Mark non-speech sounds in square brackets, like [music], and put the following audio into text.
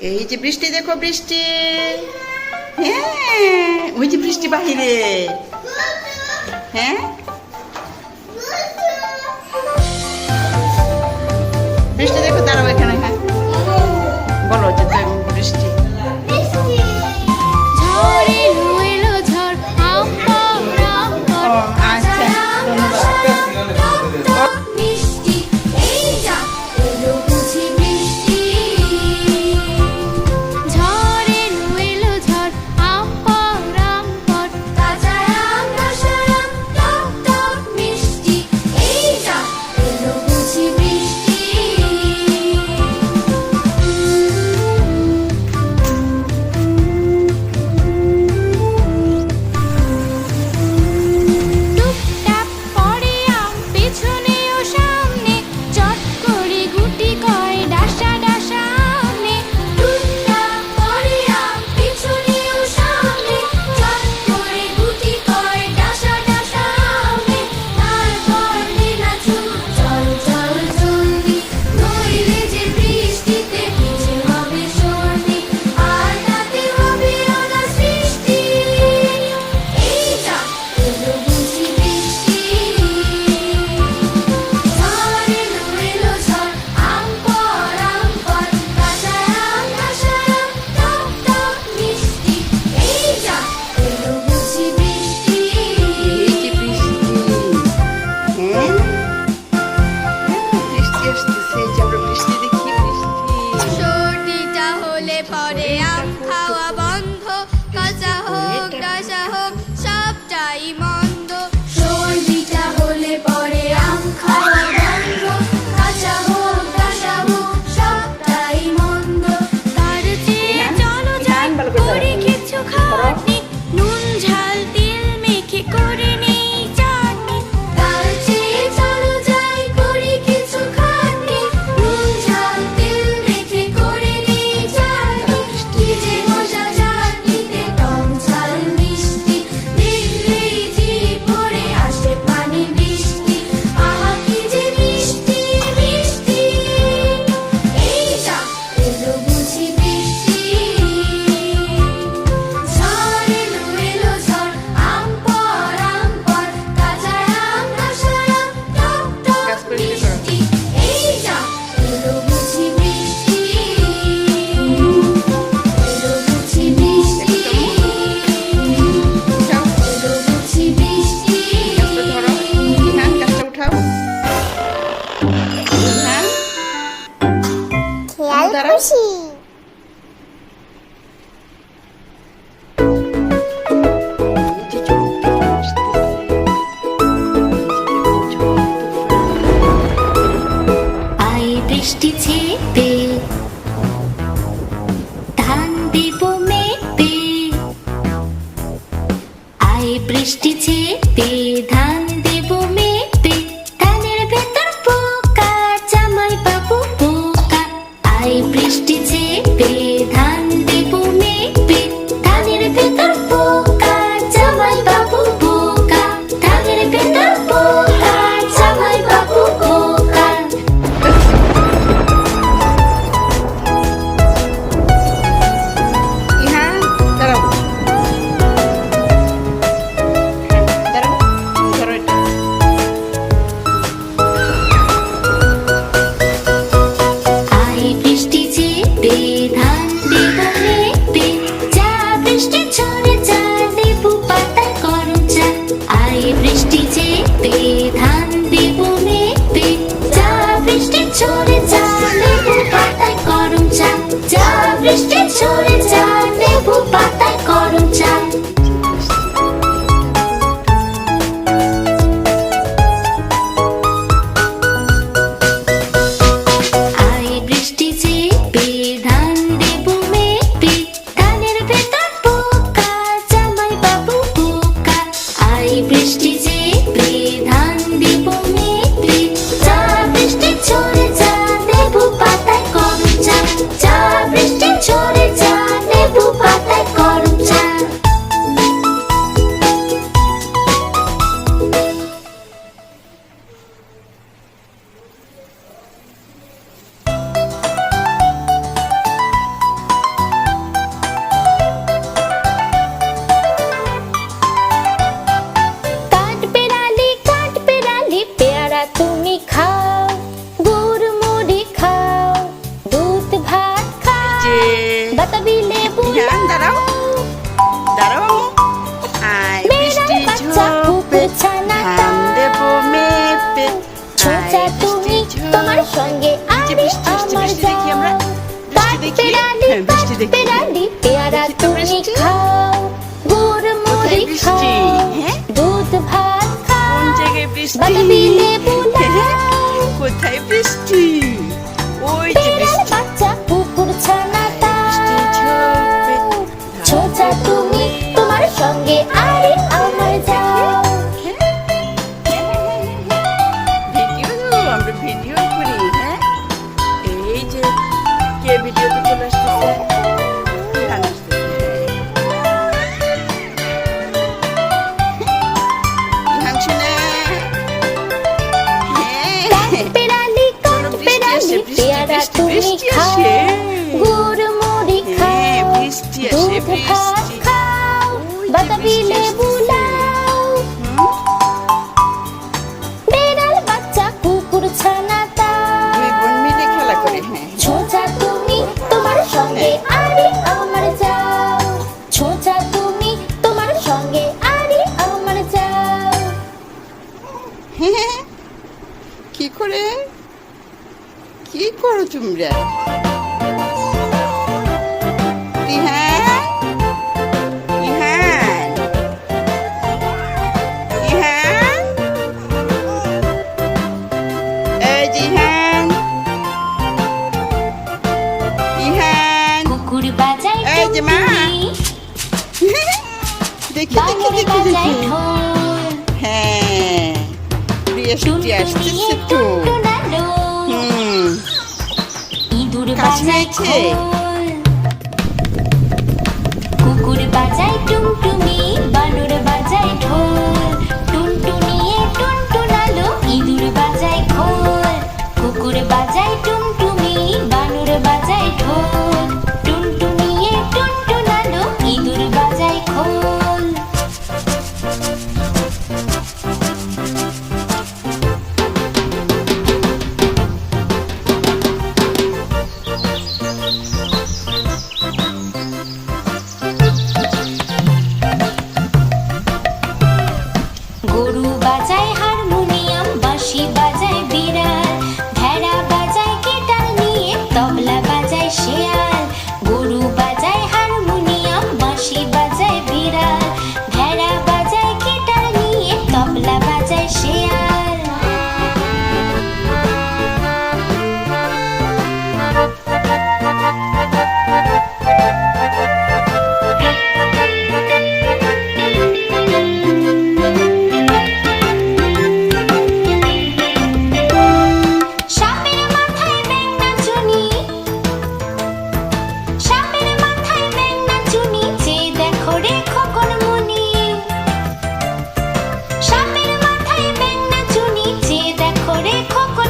এই যে বৃষ্টি, দেখো বৃষ্টি। হ্যাঁ ওই যে বৃষ্টি বাহিরে। হ্যাঁ? বৃষ্টি দেখো তারাও এখানে হ্যাঁ। বলো দাঁড়াও দাঁড়াও বৃষ্টি ছেপে ধান দেব মেপে। আয় বৃষ্টি ছেপে richtig কলা তুমি খাও গুড় মুড়ি খাও দুধ ভাত খাও। বাতাবি লেবু দাঁড়াও। দুধ ভাত জায়গায় বৃষ্টি? কোথায় বৃষ্টি? ওই যে বৃষ্টি। বাচ্চা কুকুর ছানা ছোটা তুমি তোমার সঙ্গে আরে আমার যাও। ভিডিও ভিডিও করি হ্যাঁ? এই যে কে ভিডিওতে চলে আসতেছে তোমরা? [laughs] দেখি দেখি দেখি দেখি। হ্যাঁ বৃহস্পতি আসতেছে তো। কাশি হয়েছে কুকুর বাজায় টুম গরু